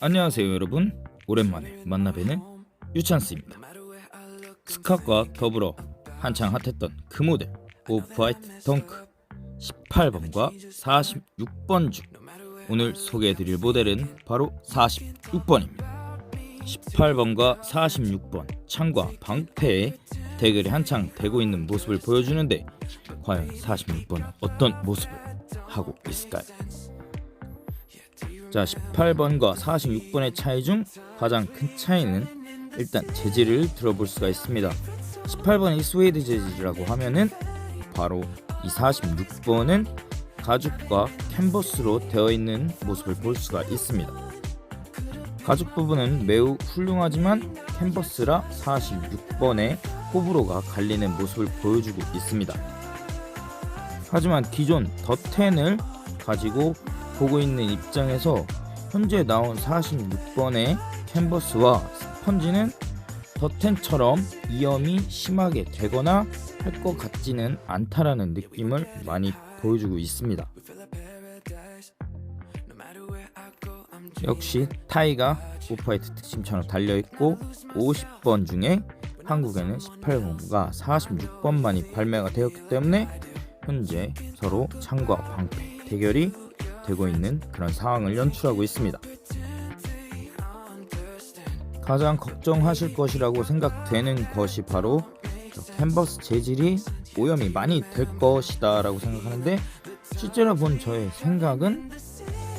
안녕하세요 여러분. 오랜만에 만나뵈는 유찬스입니다. 스캅과 더불어 한창 핫했던 그 모델 오프화이트 덩크 18번과 46번 중 오늘 소개해드릴 모델은 바로 46번입니다. 18번과 46번 창과 방패에 대결이 한창 되고 있는 모습을 보여주는데 과연 46번은 어떤 모습을 하고 있을까요? 자, 18번과 46번의 차이 중 가장 큰 차이는 일단 재질을 들어볼 수가 있습니다. 18번이 스웨이드 재질이라고 하면은 바로 이 46번은 가죽과 캔버스로 되어 있는 모습을 볼 수가 있습니다. 가죽 부분은 매우 훌륭하지만 캔버스라 46번의 호불호가 갈리는 모습을 보여주고 있습니다. 하지만 기존 더10을 가지고 보고 있는 입장에서 현재 나온 46번의 캔버스와 스펀지는 더10처럼 이염이 심하게 되거나 할 것 같지는 않다라는 느낌을 많이 보여주고 있습니다. 역시 타이가 오프화이트 특심처럼 달려있고 50번 중에 한국에는 18번과 46번만이 발매가 되었기 때문에 현재 서로 창과 방패 대결이 되고 있는 그런 상황을 연출하고 있습니다. 가장 걱정하실 것이라고 생각되는 것이 바로 저 캔버스 재질이 오염이 많이 될 것이다 라고 생각하는데 실제로 본 저의 생각은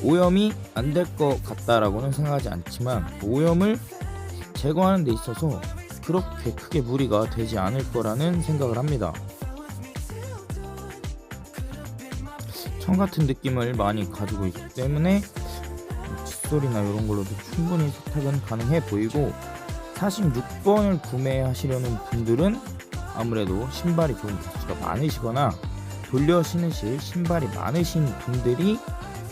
오염이 안 될 것 같다라고는 생각하지 않지만 오염을 제거하는 데 있어서 그렇게 크게 무리가 되지 않을 거라는 생각을 합니다. 청 같은 느낌을 많이 가지고 있기 때문에 칫솔이나 이런 걸로도 충분히 세탁은 가능해 보이고 46번을 구매하시려는 분들은 아무래도 신발이 조금 개수가 많으시거나 돌려 신으실 신발이 많으신 분들이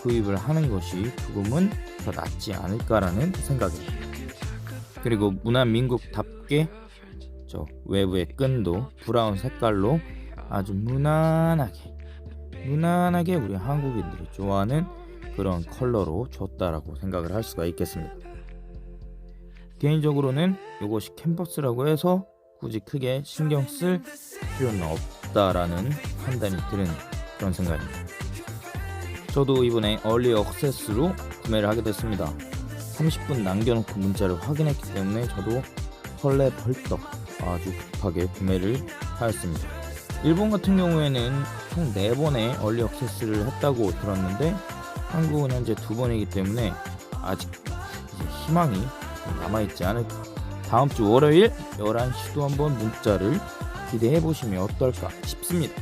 구입을 하는 것이 조금은 더 낫지 않을까라는 생각입니다. 그리고 무난민국답게 저 외부의 끈도 브라운 색깔로 아주 무난하게 무난하게 우리 한국인들이 좋아하는 그런 컬러로 줬다라고 생각을 할 수가 있겠습니다. 개인적으로는 이것이 캔버스라고 해서 굳이 크게 신경 쓸 필요는 없다라는 판단이 드는 그런 생각입니다. 저도 이번에 얼리 억세스로 구매를 하게 됐습니다. 30분 남겨놓고 문자를 확인했기 때문에 저도 헐레 벌떡 아주 급하게 구매를 하였습니다. 일본 같은 경우에는 총 4번의 얼리 억세스를 했다고 들었는데 한국은 현재 2번이기 때문에 아직 희망이 남아있지 않을까 다음 주 월요일 11시도 한번 문자를 기대해 보시면 어떨까 싶습니다.